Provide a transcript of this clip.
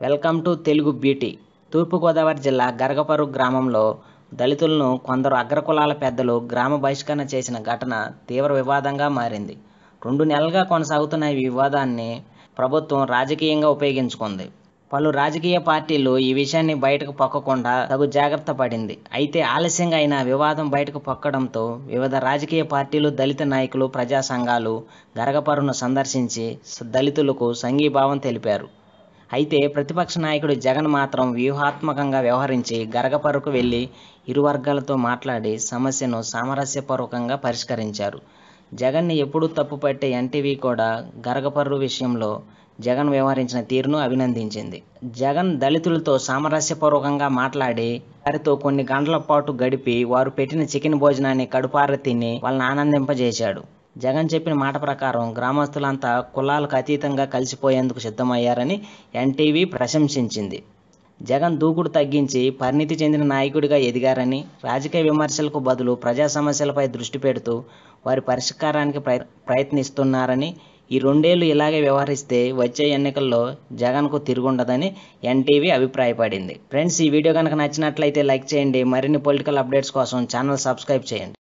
Welcome to Telugu beauty. Turpugodavari జిల్లా గరగపరు గ్రామంలో దళితులను కొందరు అగ్రకులాల పెద్దలు గ్రామ బహిష్కరణ చేసిన ఘటన తీవ్ర వివాదంగా మారింది. రెండు నెలలుగా కొనసాగుతున్న ఈ వివాదాన్ని ప్రభుత్వం రాజకీయంగా ఉపయోగించుకుంది. పలు రాజకీయ పార్టీలు ఈ విషయాన్ని బయటకు పొక్కకుండా తగు జాగ్రత్త పడింది. అయితే ఆలస్యంగా అయిన వివాదం బయటకు పొక్కడంతో వివిధ రాజకీయ పార్టీలు దళిత నాయకులు ప్రజా సంఘాలు గరగపరును సందర్శించి దళితులకు సంఘీభావం తెలిపారు. అయితే ప్రతిపక్ష నాయకుడు జగన్ మాత్రం వ్యూహాత్మకంగా వ్యవహరించి గరగపరకు వెళ్ళి ఇరు వర్గాలతో మాట్లాడి సమస్యను సామరస్యపూర్వకంగా పరిష్కరించారు. జగన్ని ఎప్పుడూ తప్పుపట్టే ఎన్టీవీ కూడా గరగపర్రు విషయంలో జగన్ వ్యవహరించిన తీరును అభినందించింది. జగన్ దళితులతో సామరస్యపూర్వకంగా మాట్లాడి వారితో కొన్ని గంటల పాటు గడిపి వారు పెట్టిన చికెన్ భోజనాన్ని కడుపార తిని వాళ్ళని ఆనందింపజేశాడు. జగన్ చెప్పిన మాట ప్రకారం గ్రామస్తులంతా కులాలకు అతీతంగా కలిసిపోయేందుకు సిద్ధమయ్యారని ఎన్టీవీ ప్రశంసించింది. జగన్ దూకుడు తగ్గించి పరిణితి చెందిన నాయకుడిగా ఎదిగారని రాజకీయ విమర్శలకు బదులు ప్రజా సమస్యలపై దృష్టి పెడుతూ వారి పరిష్కారానికి ప్రయ ప్రయత్నిస్తున్నారని ఈ రెండేళ్ళు ఇలాగే వ్యవహరిస్తే వచ్చే ఎన్నికల్లో జగన్కు తిరుగుండదని ఎన్టీవీ అభిప్రాయపడింది. ఫ్రెండ్స్ ఈ వీడియో కనుక నచ్చినట్లయితే లైక్ చేయండి. మరిన్ని పొలిటికల్ అప్డేట్స్ కోసం ఛానల్ సబ్స్క్రైబ్ చేయండి.